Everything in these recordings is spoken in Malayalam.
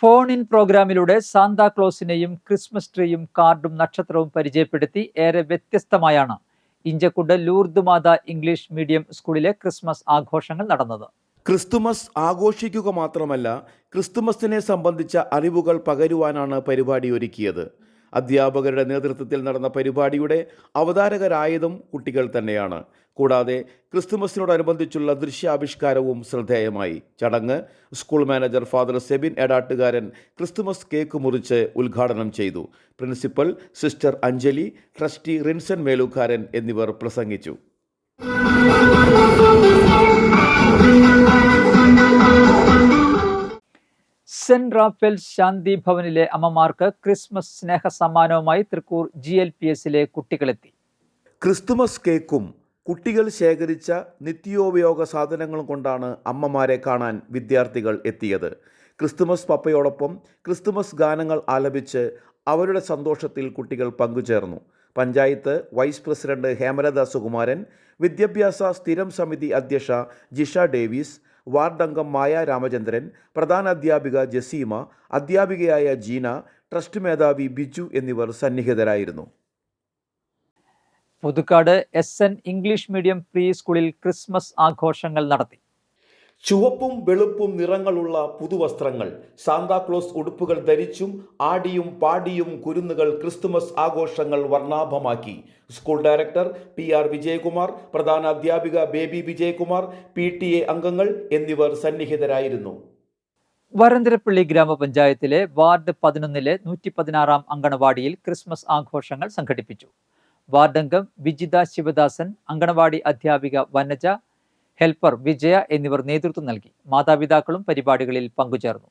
ഫോൺ ഇൻ പ്രോഗ്രാമിലൂടെ സാന്താക്ലോസിനെയും ക്രിസ്മസ് ട്രീയും കാർഡും നക്ഷത്രവും പരിചയപ്പെടുത്തി ഏറെ വ്യത്യസ്തമായാണ് Inchakundu Lourdes Matha English medium സ്കൂളിലെ ക്രിസ്മസ് ആഘോഷങ്ങൾ നടന്നത്. ക്രിസ്തുമസ് ആഘോഷിക്കുക മാത്രമല്ല ക്രിസ്തുമസിനെ സംബന്ധിച്ച അറിവുകൾ പകരുവാനാണ് പരിപാടി ഒരുക്കിയത്. അധ്യാപകരുടെ നേതൃത്വത്തിൽ നടന്ന പരിപാടിയുടെ അവതാരകരായതും കുട്ടികൾ തന്നെയാണ്. കൂടാതെ ക്രിസ്തുമസിനോടനുബന്ധിച്ചുള്ള ദൃശ്യാവിഷ്കാരവും ശ്രദ്ധേയമായി. ചടങ്ങ് school manager father Sebin Edattukaran Christmas cake മുറിച്ച് ഉദ്ഘാടനം ചെയ്തു. Principal sister Anjali trustee Rinson Melookkaran എന്നിവർ പ്രസംഗിച്ചു. സെന്റ് റാഫേൽ ശാന്തി ഭവനിലെ അമ്മമാർക്ക് ക്രിസ്മസ് സ്നേഹ സമ്മാനവുമായി തൃക്കൂർ ജി എൽ പി എസിലെ കുട്ടികളെത്തി. ക്രിസ്തുമസ് കേക്കും കുട്ടികൾ ശേഖരിച്ച നിത്യോപയോഗ സാധനങ്ങളും കൊണ്ടാണ് അമ്മമാരെ കാണാൻ വിദ്യാർത്ഥികൾ എത്തിയത്. ക്രിസ്തുമസ് പപ്പയോടൊപ്പം ക്രിസ്തുമസ് ഗാനങ്ങൾ ആലപിച്ച് അവരുടെ സന്തോഷത്തിൽ കുട്ടികൾ പങ്കുചേർന്നു. പഞ്ചായത്ത് വൈസ് പ്രസിഡന്റ് ഹേമലത സുകുമാരൻ വിദ്യാഭ്യാസ സ്ഥിരം സമിതി അധ്യക്ഷ ജിഷ ഡേവിസ് വാർഡ് അംഗം മായ രാമചന്ദ്രൻ പ്രധാന അധ്യാപിക ജസീമ അധ്യാപികയായ ജീന ട്രസ്റ്റ് മേധാവി ബിജു എന്നിവർ സന്നിഹിതരായിരുന്നു. Puthukkad S N English medium pre സ്കൂളിൽ ക്രിസ്മസ് ആഘോഷങ്ങൾ നടത്തി. ചുവപ്പും വെളുപ്പും നിറങ്ങളുള്ള പുതുവസ്ത്രങ്ങൾ. സാന്താക്ലോസ് ഉടുപ്പുകൾ ധരിച്ചും ആടിയും പാടിയും കുരുന്നുകൾ ക്രിസ്തുമസ് ആഘോഷങ്ങൾ വർണാഭമാക്കി. School director P R Vijayakumar പ്രധാന അധ്യാപിക Baby Vijayakumar P T A അംഗങ്ങൾ എന്നിവർ സന്നിഹിതരായിരുന്നു. വരന്തരപ്പള്ളി ഗ്രാമപഞ്ചായത്തിലെ വാർഡ് പതിനൊന്നിലെ നൂറ്റി പതിനാറാം അങ്കണവാടിയിൽ ക്രിസ്മസ് ആഘോഷങ്ങൾ സംഘടിപ്പിച്ചു. വാർഡംഗം വിജിത ശിവദാസൻ അങ്കണവാടി അധ്യാപിക വനജ ഹെൽപ്പർ വിജയ എന്നിവർ നേതൃത്വം നൽകി. മാതാപിതാക്കളും പരിപാടികളിൽ പങ്കുചേർന്നു.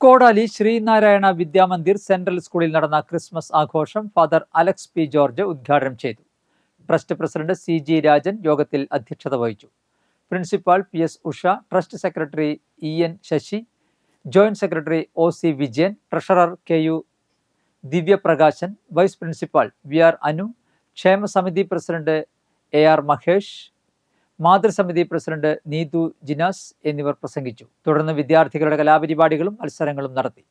കോടാലി ശ്രീനാരായണ വിദ്യാമന്ദിർ സെൻട്രൽ സ്കൂളിൽ നടന്ന ക്രിസ്മസ് ആഘോഷം ഫാദർ അലക്സ് പി ജോർജ് ഉദ്ഘാടനം ചെയ്തു. Trust president C G Rajan യോഗത്തിൽ അധ്യക്ഷത വഹിച്ചു. Principal P S Usha trust secretary E N Sasi joint secretary O C Vijayan treasurer K U Divyaprakashan vice principal V R Anu ക്ഷേമസമിതി president A R Mahesh മാതൃസമിതി പ്രസിഡന്റ് നീതു ജിനാസ് എന്നിവർ പ്രസംഗിച്ചു. തുടർന്ന് വിദ്യാർത്ഥികളുടെ കലാപരിപാടികളും മത്സരങ്ങളും നടത്തി.